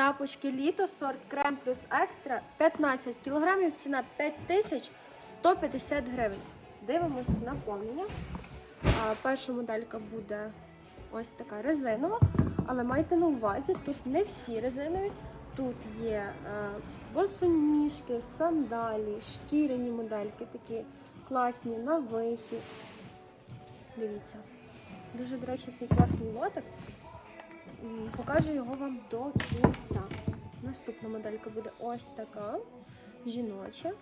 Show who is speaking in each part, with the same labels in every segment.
Speaker 1: Тапочки літо, сорт крем плюс екстра 15 кілограмів, ціна 5150 гривень. Дивимось наповнення. Перша моделька буде ось така резинова, але майте на увазі, тут не всі резинові. Тут є е, босоніжки, сандалі, шкіряні модельки, такі класні на вихід. Дивіться. Дуже, до речі, цей класний лотик. Покажу його вам до кінця. Наступна моделька буде ось така жіноча.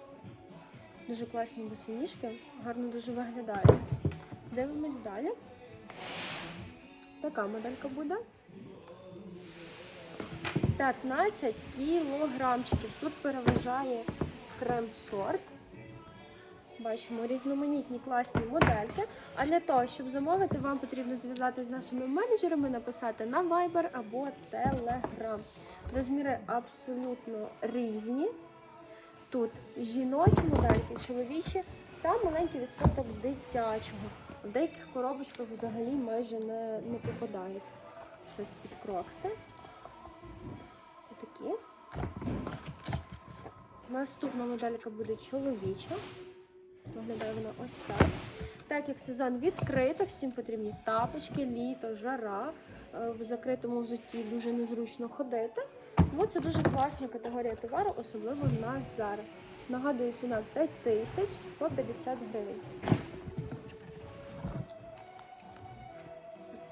Speaker 1: Дуже класні босоніжки, гарно дуже виглядає. Дивимось далі. Така моделька буде. 15 кілограмчиків. Тут переважає крем-сорт. Бачимо різноманітні класні модельки. А для того, щоб замовити, вам потрібно зв'язати з нашими менеджерами, написати на Viber або Telegram. Розміри абсолютно різні. Тут жіночі модельки, чоловічі та маленький відсоток дитячого. В деяких коробочках взагалі майже не, не попадається. Щось під крокси. Отакі. Наступна моделька буде чоловіча. Виглядає вона ось так. Так як сезон відкрито, всім потрібні тапочки, літо, жара. Е, В закритому взутті дуже незручно ходити. Тому це дуже класна категорія товару, особливо в нас зараз. Нагадую, ціна 5150 гривень.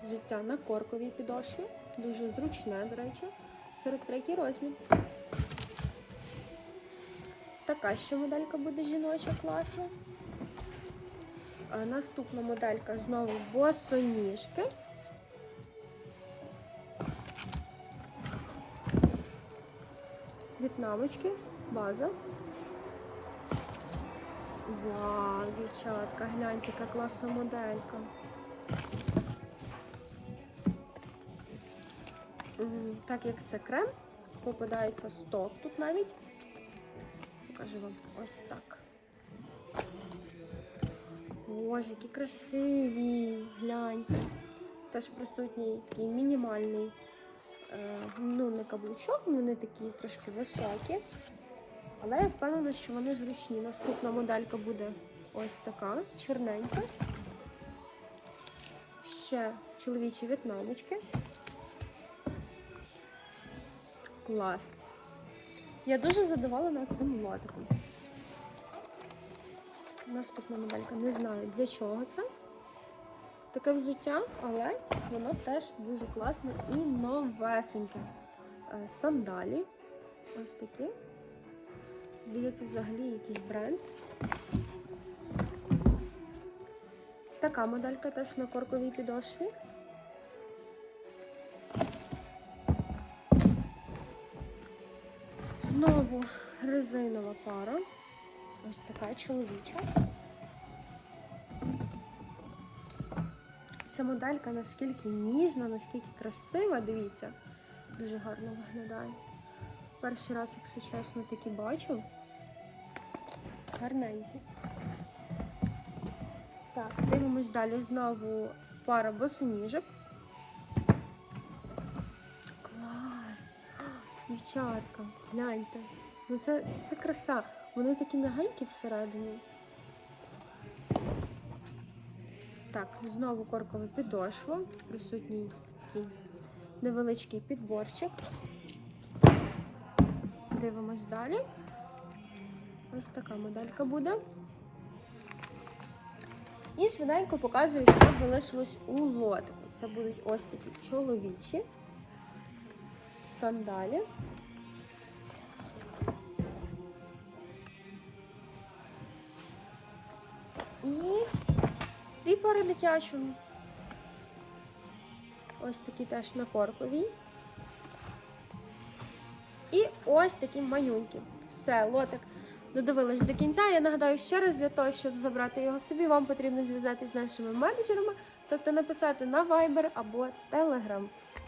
Speaker 1: Взуття на корковій підошві. Дуже зручне, до речі. 43 розмір. Така ще моделька буде жіноча, класна. Наступна моделька знову босоніжки. В'єтнамочки, база. Вау, дівчатка, гляньте, яка класна моделька. Так як це крем, попадається сток тут навіть. Покажу вам ось так. Боже, які красиві! Гляньте. Теж присутній такий мінімальний, е, ну не каблучок, ну вони такі трошки високі. Але я впевнена, що вони зручні. Наступна моделька буде ось така, чорненька. Ще чоловічі в'єтнамочки. Клас. Я дуже задоволена цим лотиком. Наступна моделька. Не знаю для чого це. Таке взуття, але воно теж дуже класне і новесеньке. Е, Сандалі. Ось такі. Здається, взагалі якийсь бренд. Така моделька теж на корковій підошві. Знову резинова пара. Ось така чоловіча. Ця моделька наскільки ніжна, наскільки красива, дивіться, дуже гарно виглядає. Перший раз, якщо чесно, такі бачу. Гарненькі. Так, дивимось далі. Знову пара босоніжок. Дівчатка, гляньте. Ну це, це краса. Вони такі м'ягенькі всередині. Так, знову коркова підошва. Присутній такий невеличкий підборчик. Дивимось далі. Ось така моделька буде. І швиденько показую, що залишилось у лотику. Це будуть ось такі чоловічі сандалі. І дві пари дитячому. Ось такі теж на корковій. І ось такі манюнькі. Все, лотик додивились до кінця. Я нагадаю ще раз, для того, щоб забрати його собі, вам потрібно зв'язатися з нашими менеджерами, тобто написати на Viber або Telegram.